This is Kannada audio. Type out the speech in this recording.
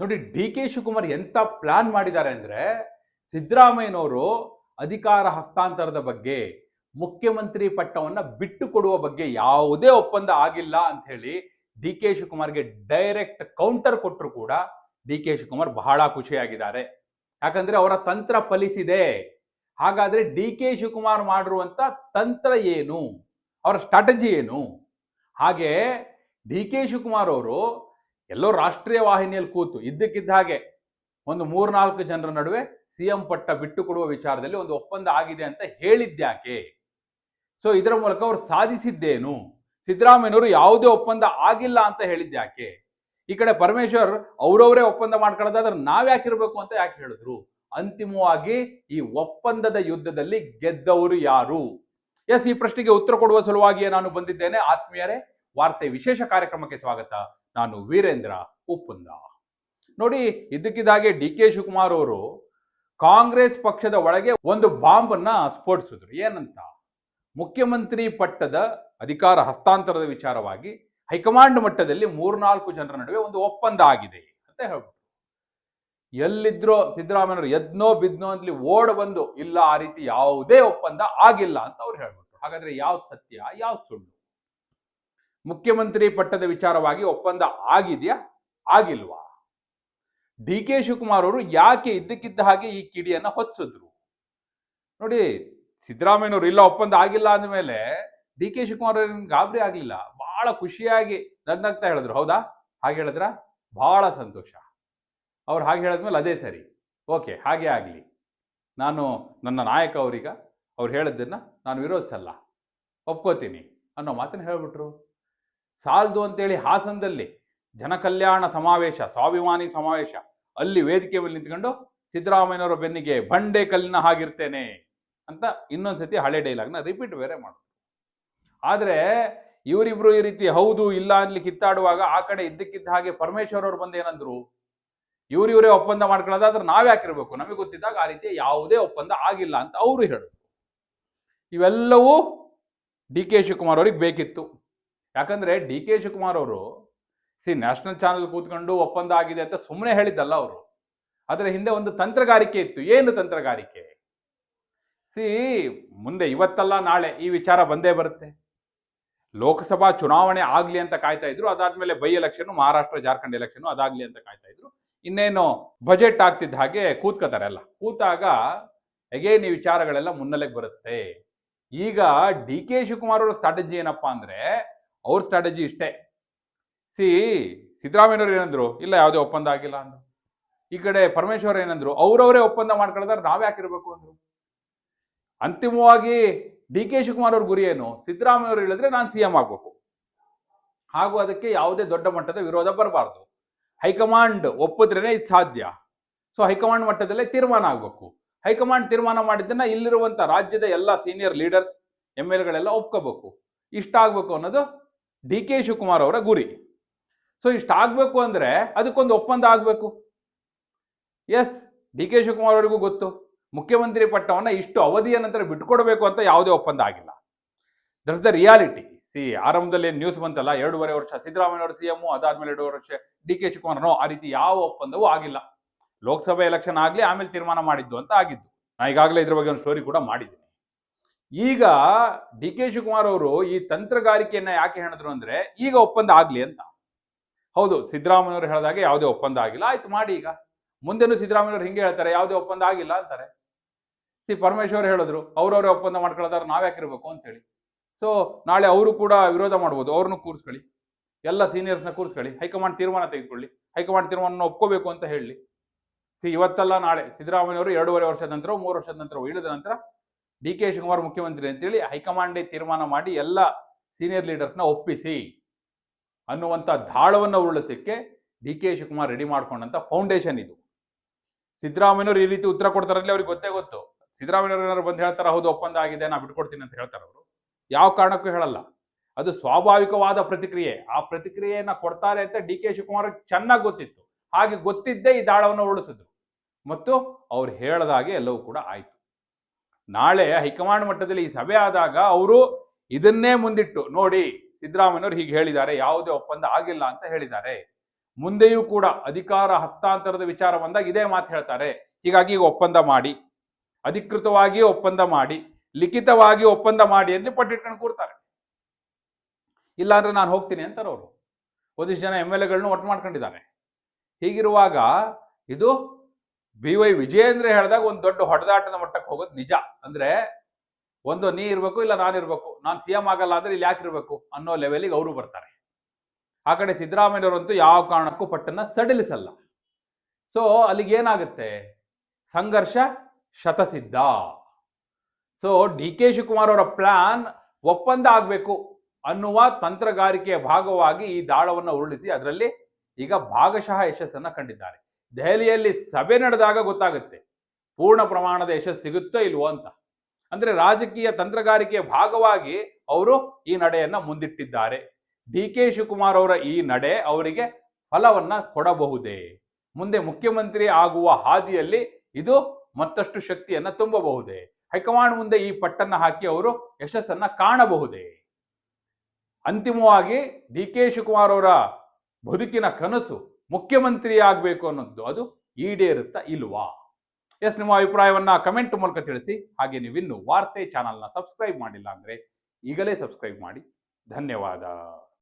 ನೋಡಿ, ಡಿ ಕೆ ಶಿವಕುಮಾರ್ ಎಂತ ಪ್ಲಾನ್ ಮಾಡಿದ್ದಾರೆ ಅಂದ್ರೆ ಸಿದ್ದರಾಮಯ್ಯನವರು ಅಧಿಕಾರ ಹಸ್ತಾಂತರದ ಬಗ್ಗೆ, ಮುಖ್ಯಮಂತ್ರಿ ಪಟ್ಟವನ್ನ ಬಿಟ್ಟು ಕೊಡುವ ಬಗ್ಗೆ ಯಾವುದೇ ಒಪ್ಪಂದ ಆಗಿಲ್ಲ ಅಂತ ಹೇಳಿ ಡಿ ಕೆ ಶಿವಕುಮಾರ್ಗೆ ಡೈರೆಕ್ಟ್ ಕೌಂಟರ್ ಕೊಟ್ಟರು ಕೂಡ ಡಿ ಕೆ ಶಿವಕುಮಾರ್ ಬಹಳ ಖುಷಿಯಾಗಿದ್ದಾರೆ. ಯಾಕಂದ್ರೆ ಅವರ ತಂತ್ರ ಫಲಿಸಿದೆ. ಹಾಗಾದ್ರೆ ಡಿ ಕೆ ಶಿವಕುಮಾರ್ ಮಾಡಿರುವಂತ ತಂತ್ರ ಏನು? ಅವರ ಸ್ಟ್ರಾಟಜಿ ಏನು? ಹಾಗೆ ಡಿ ಕೆ ಶಿವಕುಮಾರ್ ಅವರು ಎಲ್ಲೋ ರಾಷ್ಟ್ರೀಯ ವಾಹಿನಿಯಲ್ಲಿ ಕೂತು ಇದ್ದಕ್ಕಿದ್ದ ಹಾಗೆ ಒಂದು ಮೂರ್ನಾಲ್ಕು ಜನರ ನಡುವೆ ಸಿಎಂ ಪಟ್ಟ ಬಿಟ್ಟು ಕೊಡುವ ವಿಚಾರದಲ್ಲಿ ಒಂದು ಒಪ್ಪಂದ ಆಗಿದೆ ಅಂತ ಹೇಳಿದ್ಯಾಕೆ ಸೊ ಇದರ ಮೂಲಕ ಅವರು ಸಾಧಿಸಿದ್ದೇನು? ಸಿದ್ದರಾಮಯ್ಯನವರು ಯಾವುದೇ ಒಪ್ಪಂದ ಆಗಿಲ್ಲ ಅಂತ ಹೇಳಿದ್ಯಾಕೆ ಈ ಕಡೆ ಪರಮೇಶ್ವರ್ ಅವರವರೇ ಒಪ್ಪಂದ ಮಾಡ್ಕೊಳ್ಳೋದಾದ್ರೆ ನಾವ್ಯಾಕಿರ್ಬೇಕು ಅಂತ ಯಾಕೆ ಹೇಳಿದ್ರು? ಅಂತಿಮವಾಗಿ ಈ ಒಪ್ಪಂದದ ಯುದ್ಧದಲ್ಲಿ ಗೆದ್ದವರು ಯಾರು? ಎಸ್, ಈ ಪ್ರಶ್ನೆಗೆ ಉತ್ತರ ಕೊಡುವ ಸಲುವಾಗಿಯೇ ನಾನು ಬಂದಿದ್ದೇನೆ. ಆತ್ಮೀಯರೇ, ವಾರ್ತೆ ವಿಶೇಷ ಕಾರ್ಯಕ್ರಮಕ್ಕೆ ಸ್ವಾಗತ. ನಾನು ವೀರೇಂದ್ರ ಉಪ್ಪುಂದ. ನೋಡಿ ಇದಕ್ಕಿದ್ದಾಗೆ ಡಿ ಕೆ ಶಿವಕುಮಾರ್ ಅವರು ಕಾಂಗ್ರೆಸ್ ಪಕ್ಷದ ಒಳಗೆ ಒಂದು ಬಾಂಬ್ ಅನ್ನ ಸ್ಫೋಟಿಸಿದ್ರು. ಏನಂತ? ಮುಖ್ಯಮಂತ್ರಿ ಪಟ್ಟದ ಅಧಿಕಾರ ಹಸ್ತಾಂತರದ ವಿಚಾರವಾಗಿ ಹೈಕಮಾಂಡ್ ಮಟ್ಟದಲ್ಲಿ ಮೂರ್ನಾಲ್ಕು ಜನರ ನಡುವೆ ಒಂದು ಒಪ್ಪಂದ ಆಗಿದೆ ಅಂತ ಹೇಳ್ಬಿಟ್ಟು ಎಲ್ಲಿದ್ರೋ ಸಿದ್ದರಾಮಯ್ಯವರು ಎದ್ನೋ ಬಿದ್ನೋ ಅಲ್ಲಿ ಓಡ್ ಬಂದು ಇಲ್ಲ, ಆ ರೀತಿ ಯಾವುದೇ ಒಪ್ಪಂದ ಆಗಿಲ್ಲ ಅಂತ ಅವ್ರು ಹೇಳ್ಬಿಟ್ರು. ಹಾಗಾದ್ರೆ ಯಾವ್ದು ಸತ್ಯ, ಯಾವ್ದು ಸುಳ್ಳು? ಮುಖ್ಯಮಂತ್ರಿ ಪಟ್ಟದ ವಿಚಾರವಾಗಿ ಒಪ್ಪಂದ ಆಗಿದೆಯಾ? ಆಗಿಲ್ವಾ? ಡಿ ಕೆ ಶಿವಕುಮಾರ್ ಅವರು ಯಾಕೆ ಇದ್ದಕ್ಕಿದ್ದ ಹಾಗೆ ಈ ಕಿಡಿಯನ್ನ ಹೊಚ್ಚಿದ್ರು ನೋಡಿ, ಸಿದ್ದರಾಮಯ್ಯನವರು ಇಲ್ಲ, ಒಪ್ಪಂದ ಆಗಿಲ್ಲ ಅಂದಮೇಲೆ ಡಿ ಕೆ ಶಿವಕುಮಾರ್ ಅವ್ರಿಗೆ ಗಾಬರಿ ಆಗಲಿಲ್ಲ. ಬಹಳ ಖುಷಿಯಾಗಿ ನನ್ನಂತ ಹೇಳಿದ್ರು. ಹೌದಾ? ಹಾಗೆ ಹೇಳಿದ್ರ? ಬಹಳ ಸಂತೋಷ. ಅವ್ರು ಹಾಗೆ ಹೇಳಿದ್ಮೇಲೆ ಅದೇ ಸರಿ. ಓಕೆ, ಹಾಗೆ ಆಗಲಿ. ನಾನು ನನ್ನ ನಾಯಕ ಅವರೀಗ, ಅವ್ರು ಹೇಳಿದ್ದನ್ನ ನಾನು ವಿರೋಧಿಸಲ್ಲ. ಒಪ್ಕೋತೀನಿ ಅನ್ನೋ ಮಾತನ್ನು ಹೇಳ್ಬಿಟ್ರು. ಸಾಲದು ಅಂತೇಳಿ ಹಾಸನದಲ್ಲಿ ಜನಕಲ್ಯಾಣ ಸಮಾವೇಶ, ಸ್ವಾಭಿಮಾನಿ ಸಮಾವೇಶ, ಅಲ್ಲಿ ವೇದಿಕೆ ಮೇಲೆ ನಿಂತ್ಕೊಂಡು ಸಿದ್ದರಾಮಯ್ಯನವರ ಬೆನ್ನಿಗೆ ಬಂಡೆ ಕಲ್ಲಿನ ಹಾಗಿರ್ತೇನೆ ಅಂತ ಇನ್ನೊಂದ್ಸತಿ ಹಳೆ ಡೈಲಾಗ್ನ ರಿಪೀಟ್ ಬೇರೆ ಮಾಡು ಆದರೆ ಇವರಿಬ್ರು ಈ ರೀತಿ ಹೌದು, ಇಲ್ಲ ಅನ್ಲಿ ಕಿತ್ತಾಡುವಾಗ ಆ ಕಡೆ ಇದ್ದಕ್ಕಿದ್ದ ಹಾಗೆ ಪರಮೇಶ್ವರ್ ಅವರು ಬಂದು ಏನಂದ್ರು? ಒಪ್ಪಂದ ಮಾಡ್ಕೊಳ್ಳೋದಾದ್ರೆ ನಾವ್ಯಾಕಿರ್ಬೇಕು ನಮಗೆ ಗೊತ್ತಿದ್ದಾಗ ಆ ರೀತಿ ಯಾವುದೇ ಒಪ್ಪಂದ ಆಗಿಲ್ಲ ಅಂತ ಅವರು ಹೇಳಿದ್ರು. ಇವೆಲ್ಲವೂ ಡಿ ಕೆ ಶಿವಕುಮಾರ್ ಅವ್ರಿಗೆ ಬೇಕಿತ್ತು. ಯಾಕಂದ್ರೆ ಡಿ ಕೆ ಶಿವಕುಮಾರ್ ಅವರು, ಸಿ ನ್ಯಾಷನಲ್ ಚಾನಲ್ ಕೂತ್ಕೊಂಡು ಒಪ್ಪಂದ ಆಗಿದೆ ಅಂತ ಸುಮ್ಮನೆ ಹೇಳಿದ್ದಲ್ಲ ಅವರು. ಅದರ ಹಿಂದೆ ಒಂದು ತಂತ್ರಗಾರಿಕೆ ಇತ್ತು. ಏನು ತಂತ್ರಗಾರಿಕೆ? ಸಿ, ಮುಂದೆ ಇವತ್ತಲ್ಲ ನಾಳೆ ಈ ವಿಚಾರ ಬಂದೇ ಬರುತ್ತೆ. ಲೋಕಸಭಾ ಚುನಾವಣೆ ಆಗಲಿ ಅಂತ ಕಾಯ್ತಾ ಇದ್ರು, ಅದಾದ್ಮೇಲೆ by election, Maharashtra Jharkhand election ಅದಾಗ್ಲಿ ಅಂತ ಕಾಯ್ತಾ ಇದ್ರು. ಇನ್ನೇನು ಬಜೆಟ್ ಆಗ್ತಿದ್ದ ಹಾಗೆ ಕೂತ್ಕೋತಾರೆ ಎಲ್ಲ ಕೂತಾಗ ಅಗೇನ್ ಈ ವಿಚಾರಗಳೆಲ್ಲ ಮುನ್ನೆಲೆಗೆ ಬರುತ್ತೆ. ಈಗ ಡಿ ಕೆ ಶಿವಕುಮಾರ್ ಅವರ ಸ್ಟ್ರಾಟಜಿ ಏನಪ್ಪಾ ಅಂದ್ರೆ ಅವ್ರ ಸ್ಟ್ರಾಟಜಿ ಇಷ್ಟೇ. ಸಿ ಸಿದ್ದರಾಮಯ್ಯವ್ರು ಏನಂದ್ರು, ಇಲ್ಲ ಯಾವುದೇ ಒಪ್ಪಂದ ಆಗಿಲ್ಲ ಅಂದ್ರು. ಈ ಕಡೆ ಪರಮೇಶ್ವರ್ ಏನಂದ್ರು, ಅವ್ರವರೇ ಒಪ್ಪಂದ ಮಾಡ್ಕೊಳ್ಳೋದಾದ್ರೆ ನಾವ್ಯಾಕಿರ್ಬೇಕು ಅಂದ್ರು. ಅಂತಿಮವಾಗಿ ಡಿ ಕೆ ಶಿವಕುಮಾರ್ ಅವ್ರ ಗುರಿ ಏನು? ಸಿದ್ದರಾಮಯ್ಯ ಅವರು ಹೇಳಿದ್ರೆ ನಾನು ಸಿ ಎಂ ಆಗ್ಬೇಕು. ಹಾಗೂ ಅದಕ್ಕೆ ಯಾವುದೇ ದೊಡ್ಡ ಮಟ್ಟದ ವಿರೋಧ ಬರಬಾರ್ದು. ಹೈಕಮಾಂಡ್ ಒಪ್ಪಿದ್ರೇನೆ ಇದು ಸಾಧ್ಯ. ಸೊ ಹೈಕಮಾಂಡ್ ಮಟ್ಟದಲ್ಲೇ ತೀರ್ಮಾನ ಆಗಬೇಕು. ಹೈಕಮಾಂಡ್ ತೀರ್ಮಾನ ಮಾಡಿದ್ದನ್ನ ಇಲ್ಲಿರುವಂತ ರಾಜ್ಯದ ಎಲ್ಲ ಸೀನಿಯರ್ ಲೀಡರ್ಸ್ ಎಂ ಎಲ್ ಗಳೆಲ್ಲ ಒಪ್ಕೋಬೇಕು. ಇಷ್ಟ ಆಗ್ಬೇಕು ಅನ್ನೋದು ಡಿ ಕೆ ಶಿವಕುಮಾರ್ ಅವರ ಗುರಿ. ಸೊ ಇಷ್ಟಾಗಬೇಕು ಅಂದರೆ ಅದಕ್ಕೊಂದು ಒಪ್ಪಂದ ಆಗಬೇಕು. ಎಸ್ ಡಿ ಕೆ ಶಿವಕುಮಾರ್ ಅವರಿಗೂ ಗೊತ್ತು. ಮುಖ್ಯಮಂತ್ರಿ ಪಟ್ಟವನ್ನ ಇಷ್ಟು ಅವಧಿಯ ನಂತರ ಬಿಟ್ಕೊಡ್ಬೇಕು ಅಂತ ಯಾವುದೇ ಒಪ್ಪಂದ ಆಗಿಲ್ಲ. ದಟ್ಸ್ ದ ರಿಯಾಲಿಟಿ ಸಿ ಆರಂಭದಲ್ಲಿ ಏನು ನ್ಯೂಸ್ ಬಂತಲ್ಲ, ಎರಡೂವರೆ ವರ್ಷ ಸಿದ್ದರಾಮಯ್ಯ ಅವರು ಸಿಎಂ ಅದಾದ್ಮೇಲೆ ಎರಡೂವರೆ ವರ್ಷ ಡಿ ಕೆ ಶಿವಕುಮಾರ್ ನೋ ಆ ರೀತಿ ಯಾವ ಒಪ್ಪಂದವೂ ಆಗಿಲ್ಲ. ಲೋಕಸಭೆ ಎಲೆಕ್ಷನ್ ಆಗಲಿ, ಆಮೇಲೆ ತೀರ್ಮಾನ ಮಾಡಿದ್ದು ಅಂತ ಆಗಿದ್ದು. ನಾ ಈಗಾಗಲೇ ಇದ್ರ ಬಗ್ಗೆ ಒಂದು ಸ್ಟೋರಿ ಕೂಡ ಮಾಡಿದ್ದೀನಿ. ಈಗ ಡಿ ಕೆ ಶಿವಕುಮಾರ್ ಅವರು ಈ ತಂತ್ರಗಾರಿಕೆಯನ್ನ ಯಾಕೆ ಹೇಳಿದ್ರು ಅಂದ್ರೆ ಈಗ ಒಪ್ಪಂದ ಆಗ್ಲಿ ಅಂತ. ಹೌದು, ಸಿದ್ದರಾಮಯ್ಯ ಅವರು ಹೇಳಿದಾಗೆ ಯಾವುದೇ ಒಪ್ಪಂದ ಆಗಿಲ್ಲ. ಆಯ್ತು, ಮಾಡಿ ಈಗ. ಮುಂದೆನೂ ಸಿದ್ದರಾಮಯ್ಯ ಅವರು ಹಿಂಗೆ ಹೇಳ್ತಾರೆ, ಯಾವುದೇ ಒಪ್ಪಂದ ಆಗಿಲ್ಲ ಅಂತಾರೆ. ಸಿ ಪರಮೇಶ್ವರ್ ಹೇಳಿದ್ರು, ಅವ್ರವ್ರೇ ಒಪ್ಪಂದ ಮಾಡ್ಕೊಳ್ಳೋದಾದ್ರೆ ಅಂತ ಅಂತೇಳಿ. ಸೊ ನಾಳೆ ಅವರು ಕೂಡ ವಿರೋಧ ಮಾಡ್ಬೋದು, ಅವ್ರನ್ನೂ ಕೂರಿಸ್ಕೊಳ್ಳಿ. ಎಲ್ಲ ಸೀನಿಯರ್ಸ್ನ ಕೂರಿಸ್ಕೊಳ್ಳಿ, ಹೈಕಮಾಂಡ್ ತೀರ್ಮಾನ ತೆಗೆದುಕೊಳ್ಳಿ. ಹೈಕಮಾಂಡ್ ತೀರ್ಮಾನ ಒಪ್ಕೋಬೇಕು ಅಂತ ಹೇಳಿ. ಸಿ, ಇವತ್ತಲ್ಲ ನಾಳೆ ಸಿದ್ದರಾಮಯ್ಯವರು ಎರಡೂವರೆ ವರ್ಷದ ನಂತರ ಮೂರು ವರ್ಷದ ನಂತರ ಇಳಿದ ನಂತರ ಡಿ ಕೆ ಶಿವಕುಮಾರ್ ಮುಖ್ಯಮಂತ್ರಿ ಅಂತೇಳಿ ಹೈಕಮಾಂಡೇ ತೀರ್ಮಾನ ಮಾಡಿ ಎಲ್ಲ ಸೀನಿಯರ್ ಲೀಡರ್ಸ್ನ ಒಪ್ಪಿಸಿ ಅನ್ನುವಂಥ ದಾಳವನ್ನು ಉರುಳಿಸಕ್ಕೆ ಡಿ ಕೆ ಶಿವಕುಮಾರ್ ರೆಡಿ ಮಾಡ್ಕೊಂಡಂತ ಫೌಂಡೇಶನ್ ಇದು. ಸಿದ್ದರಾಮಯ್ಯವರು ಈ ರೀತಿ ಉತ್ತರ ಕೊಡ್ತಾರಲ್ಲಿ ಅವ್ರಿಗೆ ಗೊತ್ತೇ ಗೊತ್ತು. ಸಿದ್ದರಾಮಯ್ಯವ್ರು ಏನಾದ್ರು ಬಂದು ಹೇಳ್ತಾರ, ಹೌದು ಒಪ್ಪಂದ ಆಗಿದೆ ನಾ ಬಿಟ್ಕೊಡ್ತೀನಿ ಅಂತ ಹೇಳ್ತಾರೆ ಅವರು. ಯಾವ ಕಾರಣಕ್ಕೂ ಹೇಳಲ್ಲ. ಅದು ಸ್ವಾಭಾವಿಕವಾದ ಪ್ರತಿಕ್ರಿಯೆ. ಆ ಪ್ರತಿಕ್ರಿಯೆಯನ್ನ ಕೊಡ್ತಾರೆ ಅಂತ ಡಿ ಕೆ ಶಿವಕುಮಾರ್ ಚೆನ್ನಾಗಿ ಗೊತ್ತಿತ್ತು. ಹಾಗೆ ಗೊತ್ತಿದ್ದೇ ಈ ದಾಳವನ್ನು ಉರುಳಿಸಿದ್ರು. ಮತ್ತು ಅವ್ರು ಹೇಳದಾಗೆ ಎಲ್ಲವೂ ಕೂಡ ಆಯ್ತು. ನಾಳೆ ಹೈಕಮಾಂಡ್ ಮಟ್ಟದಲ್ಲಿ ಈ ಸಭೆ ಆದಾಗ ಅವರು ಇದನ್ನೇ ಮುಂದಿಟ್ಟು, ನೋಡಿ ಸಿದ್ದರಾಮಯ್ಯವರು ಹೀಗೆ ಹೇಳಿದ್ದಾರೆ, ಯಾವುದೇ ಒಪ್ಪಂದ ಆಗಿಲ್ಲ ಅಂತ ಹೇಳಿದ್ದಾರೆ. ಮುಂದೆಯೂ ಕೂಡ ಅಧಿಕಾರ ಹಸ್ತಾಂತರದ ವಿಚಾರ ಬಂದಾಗ ಇದೇ ಮಾತು ಹೇಳ್ತಾರೆ. ಹೀಗಾಗಿ ಈಗ ಒಪ್ಪಂದ ಮಾಡಿ, ಅಧಿಕೃತವಾಗಿ ಒಪ್ಪಂದ ಮಾಡಿ, ಲಿಖಿತವಾಗಿ ಒಪ್ಪಂದ ಮಾಡಿ ಅಂತ ಪಟ್ಟಿಟ್ಕೊಂಡು ಕೂರ್ತಾರೆ. ಇಲ್ಲಾಂದ್ರೆ ನಾನು ಹೋಗ್ತೀನಿ ಅಂತಾರೆ ಅವರು. ಒಂದಿಷ್ಟು ಜನ ಎಂ ಎಲ್ ಎಗಳನ್ನ ಒಟ್ಟು ಮಾಡ್ಕೊಂಡಿದ್ದಾರೆ. ಹೀಗಿರುವಾಗ ಇದು ಬಿ ವೈ ವಿಜಯೇಂದ್ರ ಹೇಳಿದಾಗ ಒಂದು ದೊಡ್ಡ ಹೊಡೆದಾಟದ ಮಟ್ಟಕ್ಕೆ ಹೋಗೋದು ನಿಜ. ಅಂದ್ರೆ ಒಂದು ನೀ ಇರಬೇಕು ಇಲ್ಲ ನಾನು ಇರಬೇಕು. ನಾನು ಸಿ ಎಂ ಆಗಲ್ಲ ಅಂದ್ರೆ ಇಲ್ಲಿ ಯಾಕೆ ಇರ್ಬೇಕು ಅನ್ನೋ ಲೆವೆಲಿಗೆ ಅವರು ಬರ್ತಾರೆ. ಆ ಕಡೆ ಸಿದ್ದರಾಮಯ್ಯನವರಂತೂ ಯಾವ ಕಾರಣಕ್ಕೂ ಪಟ್ಟನ್ನ ಸಡಿಲಿಸಲ್ಲ. ಸೊ ಅಲ್ಲಿಗೆ ಏನಾಗುತ್ತೆ? ಸಂಘರ್ಷ ಶತಸಿದ್ಧ. ಸೊ ಡಿ ಕೆ ಶಿವಕುಮಾರ್ ಅವರ ಪ್ಲಾನ್ ಒಪ್ಪಂದ ಆಗಬೇಕು ಅನ್ನುವ ತಂತ್ರಗಾರಿಕೆಯ ಭಾಗವಾಗಿ ಈ ದಾಳವನ್ನು ಉರುಳಿಸಿ ಅದರಲ್ಲಿ ಈಗ ಭಾಗಶಃ ಯಶಸ್ಸನ್ನು ಕಂಡಿದ್ದಾರೆ. ದೆಹಲಿಯಲ್ಲಿ ಸಭೆ ನಡೆದಾಗ ಗೊತ್ತಾಗುತ್ತೆ. ಪೂರ್ಣ ಪ್ರಮಾಣದ ಯಶಸ್ಸು ಸಿಗುತ್ತೋ ಇಲ್ವೋ ಅಂತ. ಅಂದ್ರೆ ರಾಜಕೀಯ ತಂತ್ರಗಾರಿಕೆಯ ಭಾಗವಾಗಿ ಅವರು ಈ ನಡೆಯನ್ನ ಮುಂದಿಟ್ಟಿದ್ದಾರೆ. ಡಿ ಕೆ ಶಿವಕುಮಾರ್ ಅವರ ಈ ನಡೆ ಅವರಿಗೆ ಫಲವನ್ನ ಕೊಡಬಹುದೇ? ಮುಂದೆ ಮುಖ್ಯಮಂತ್ರಿ ಆಗುವ ಹಾದಿಯಲ್ಲಿ ಇದು ಮತ್ತಷ್ಟು ಶಕ್ತಿಯನ್ನ ತುಂಬಬಹುದೇ? ಹೈಕಮಾಂಡ್ ಮುಂದೆ ಈ ಪಟ್ಟನ್ನ ಹಾಕಿ ಅವರು ಯಶಸ್ಸನ್ನ ಕಾಣಬಹುದೇ? ಅಂತಿಮವಾಗಿ ಡಿ ಕೆ ಶಿವಕುಮಾರ್ ಅವರ ಬದುಕಿನ ಕನಸು ಮುಖ್ಯಮಂತ್ರಿ ಆಗಬೇಕು ಅನ್ನೋದು ಅದು ಈಡೇರುತ್ತಾ ಇಲ್ವಾ? ಎಸ್ ನಿಮ್ಮ ಅಭಿಪ್ರಾಯವನ್ನ ಕಮೆಂಟ್ ಮೂಲಕ ತಿಳಿಸಿ. ಹಾಗೆ ನೀವಿನ್ನು ವಾರ್ತೆ ಚಾನಲ್ನ ಸಬ್ಸ್ಕ್ರೈಬ್ ಮಾಡಿಲ್ಲ ಅಂದ್ರೆ ಈಗಲೇ ಸಬ್ಸ್ಕ್ರೈಬ್ ಮಾಡಿ. ಧನ್ಯವಾದ.